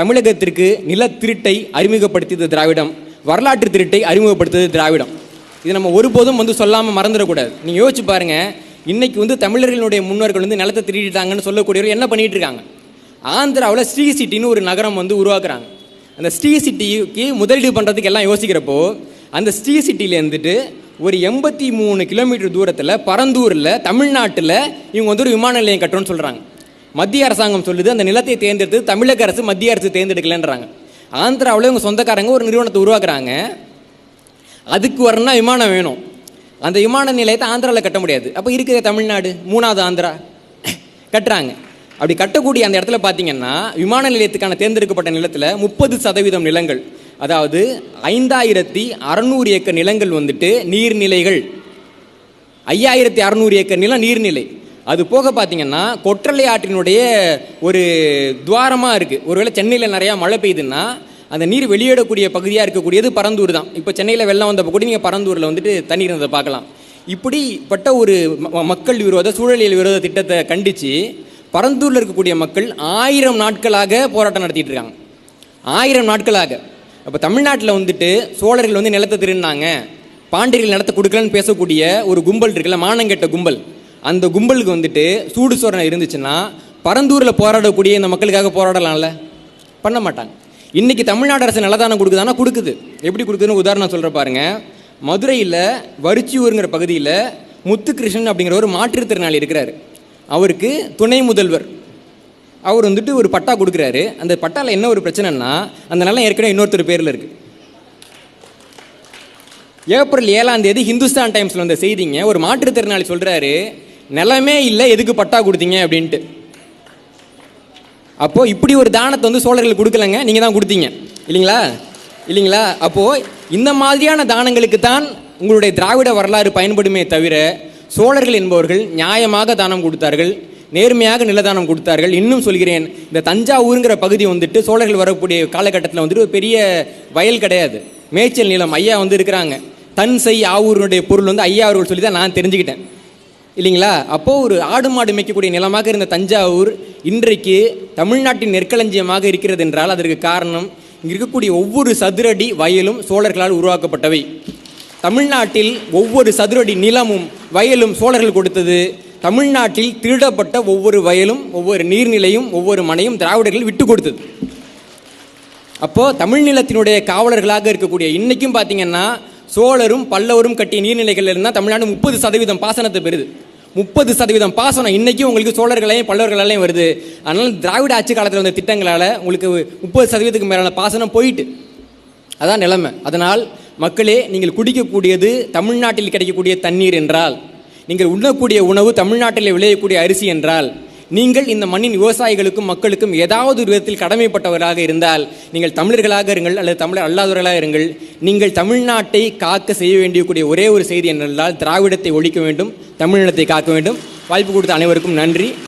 தமிழகத்திற்கு நில திருட்டை அறிமுகப்படுத்தியது திராவிடம். வரலாற்று திருட்டை அறிமுகப்படுத்தியது திராவிடம். இது நம்ம ஒருபோதும் வந்து சொல்லாமல் மறந்துடக்கூடாது. நீங்கள் யோசிச்சு பாருங்க. இன்னைக்கு வந்து தமிழர்களுடைய முன்னோர்கள் வந்து நிலத்தை திருடிட்டாங்கன்னு சொல்லக்கூடியவர் என்ன பண்ணிகிட்டு இருக்காங்க ஆந்திராவில் ஸ்ரீ சிட்டின்னு ஒரு நகரம் வந்து உருவாக்குறாங்க. அந்த ஸ்ரீ சிட்டிக்கு முதலீடு பண்ணுறதுக்கு எல்லாம் யோசிக்கிறப்போ அந்த ஸ்ரீ சிட்டியில் இருந்துட்டு ஒரு எண்பத்தி மூணு கிலோமீட்டர் தூரத்தில் பரந்தூரில் தமிழ்நாட்டில் இவங்க வந்து ஒரு விமான நிலையம் கட்டணும்னு சொல்கிறாங்க மத்திய அரசாங்கம் சொல்லுது அந்த நிலத்தை தேர்ந்தெடுத்து தமிழக அரசு மத்திய அரசு தேர்ந்தெடுக்கலன்றாங்க. ஆந்திராவில் இவங்க சொந்தக்காரங்க ஒரு நிறுவனத்தை உருவாக்குறாங்க. அதுக்கு வரணும்னா விமானம் வேணும். அந்த விமான நிலையத்தை ஆந்திராவில் கட்ட முடியாது. அப்போ இருக்கிற தமிழ்நாடு மூணாவது ஆந்திரா கட்டுறாங்க. அப்படி கட்டக்கூடிய அந்த இடத்துல பார்த்தீங்கன்னா விமான நிலையத்துக்கான தேர்ந்தெடுக்கப்பட்ட நிலத்தில் முப்பது சதவீதம் நிலங்கள் அதாவது ஐந்தாயிரத்தி அறநூறு ஏக்கர் நிலங்கள் வந்துட்டு நீர்நிலைகள். ஐயாயிரத்தி அறநூறு ஏக்கர் நிலம் நீர்நிலை. அது போக பார்த்தீங்கன்னா கொற்றலை ஆற்றினுடைய ஒரு துவாரமாக இருக்குது ஒருவேளை சென்னையில் நிறையா மழை பெய்யுதுன்னா அந்த நீர் வெளியிடக்கூடிய பகுதியாக இருக்கக்கூடியது பரந்தூர் தான். இப்போ சென்னையில் வெள்ளம் வந்தப்போ கூட நீங்கள் பரந்தூரில் வந்துட்டு தண்ணீர் இருந்ததை பார்க்கலாம். இப்படிப்பட்ட ஒரு மக்கள் விரோத சூழலியல் விரோத திட்டத்தை கண்டித்து பரந்தூரில் இருக்கக்கூடிய மக்கள் ஆயிரம் நாட்களாக போராட்டம் நடத்திட்டு இருக்காங்க. ஆயிரம் நாட்களாக. அப்போ தமிழ்நாட்டில் வந்துட்டு சோழர்கள் வந்து நிலத்தை திருநாங்க பாண்டியர்கள் நிலத்தை கொடுக்கலன்னு பேசக்கூடிய ஒரு கும்பல் இருக்குல்ல மானங்கெட்ட கும்பல். அந்த கும்பலுக்கு வந்துட்டு சூடு சோரணை இருந்துச்சுன்னா பரந்தூரில் போராடக்கூடிய இந்த மக்களுக்காக போராடலாம்ல? பண்ண மாட்டாங்க. இன்றைக்கி தமிழ்நாடு அரசு நல்லதானம் கொடுக்குதானா? கொடுக்குது. எப்படி கொடுக்குதுன்னு உதாரணம் சொல்கிற பாருங்க. மதுரையில் வரிச்சியூருங்கிற பகுதியில் முத்துகிருஷ்ணன் அப்படிங்கிற ஒரு மாற்றுத்திறனாளி இருக்கிறார். அவருக்கு துணை முதல்வர். அவர் வந்துட்டு ஒரு பட்டா கொடுக்குறாரு. அந்த பட்டாவில் என்ன ஒரு பிரச்சனைன்னா அந்த நிலம் ஏற்கனவே இன்னொருத்தர் பேரில் இருக்குது ஏப்ரல் ஏழாம் தேதி ஹிந்துஸ்தான் டைம்ஸில் வந்த செய்திங்க. ஒரு மாற்றுத்திறனாளி சொல்கிறாரு நிலமே இல்லை எதுக்கு பட்டா கொடுத்தீங்க அப்படின்ட்டு. அப்போது இப்படி ஒரு தானத்தை வந்து சோழர்கள் கொடுக்கலங்க நீங்கள் தான் கொடுத்தீங்க. இல்லைங்களா? இல்லைங்களா? அப்போது இந்த மாதிரியான தானங்களுக்கு தான் உங்களுடைய திராவிட வரலாறு பயன்படுமே தவிர சோழர்கள் என்பவர்கள் நியாயமாக தானம் கொடுத்தார்கள் நேர்மையாக நிலதானம் கொடுத்தார்கள். இன்னும் சொல்கிறேன் இந்த தஞ்சாவூருங்கிற பகுதி வந்துட்டு சோழர்கள் வரக்கூடிய காலகட்டத்தில் வந்துட்டு ஒரு பெரிய வயல் கிடையாது. மேய்ச்சல் நிலம் ஐயா வந்து இருக்கிறாங்க. தன் செய் ஆவூருடைய பொருள் வந்து ஐயா அவர்கள் சொல்லி தான் நான் தெரிஞ்சுக்கிட்டேன். இல்லைங்களா? அப்போது ஒரு ஆடு மாடு மேய்க்கக்கூடிய நிலமாக இருந்த தஞ்சாவூர் இன்றைக்கு தமிழ்நாட்டின் நெற்களஞ்சியமாக இருக்கிறது என்றால் அதற்கு காரணம் இங்கே இருக்கக்கூடிய ஒவ்வொரு சதுரடி வயலும் சோழர்களால் உருவாக்கப்பட்டவை. தமிழ்நாட்டில் ஒவ்வொரு சதுரடி நிலமும் வயலும் சோழர்கள் கொடுத்தது. தமிழ்நாட்டில் திருடப்பட்ட ஒவ்வொரு வயலும் ஒவ்வொரு நீர்நிலையும் ஒவ்வொரு மனையும் திராவிடர்கள் விட்டு கொடுத்தது. அப்போது தமிழ் நிலத்தினுடைய காவலர்களாக இருக்கக்கூடிய இன்றைக்கும் பார்த்தீங்கன்னா சோழரும் பல்லவரும் கட்டிய நீர்நிலைகள் இருந்தால் தமிழ்நாடு முப்பது சதவீதம் பாசனத்தை பெறுது. முப்பது சதவீதம் பாசனம். இன்னைக்கும் உங்களுக்கு சோழர்களையும் பல்லவர்களாலையும் வருது. அதனால திராவிட ஆட்சி காலத்தில் வந்த திட்டங்களால் உங்களுக்கு முப்பது சதவீதத்துக்கு மேலான பாசனம் போயிட்டு. அதான் நிலைமை. அதனால் மக்களே நீங்கள் குடிக்கக்கூடியது தமிழ்நாட்டில் கிடைக்கக்கூடிய தண்ணீர் என்றால் நீங்கள் உண்ணக்கூடிய உணவு தமிழ்நாட்டில் விளையக்கூடிய அரிசி என்றால் நீங்கள் இந்த மண்ணின் விவசாயிகளுக்கும் மக்களுக்கும் ஏதாவது ஒரு விதத்தில் கடமைப்பட்டவராக இருந்தால் நீங்கள் தமிழர்களாக இருங்கள் அல்லது தமிழர் அல்லாதவர்களாக இருங்கள் நீங்கள் தமிழ்நாட்டை காக்க செய்ய வேண்டியக்கூடிய ஒரே ஒரு செய்தி என்னென்றால் திராவிடத்தை ஒழிக்க வேண்டும் தமிழினத்தை காக்க வேண்டும். வாய்ப்பு கொடுத்த அனைவருக்கும் நன்றி.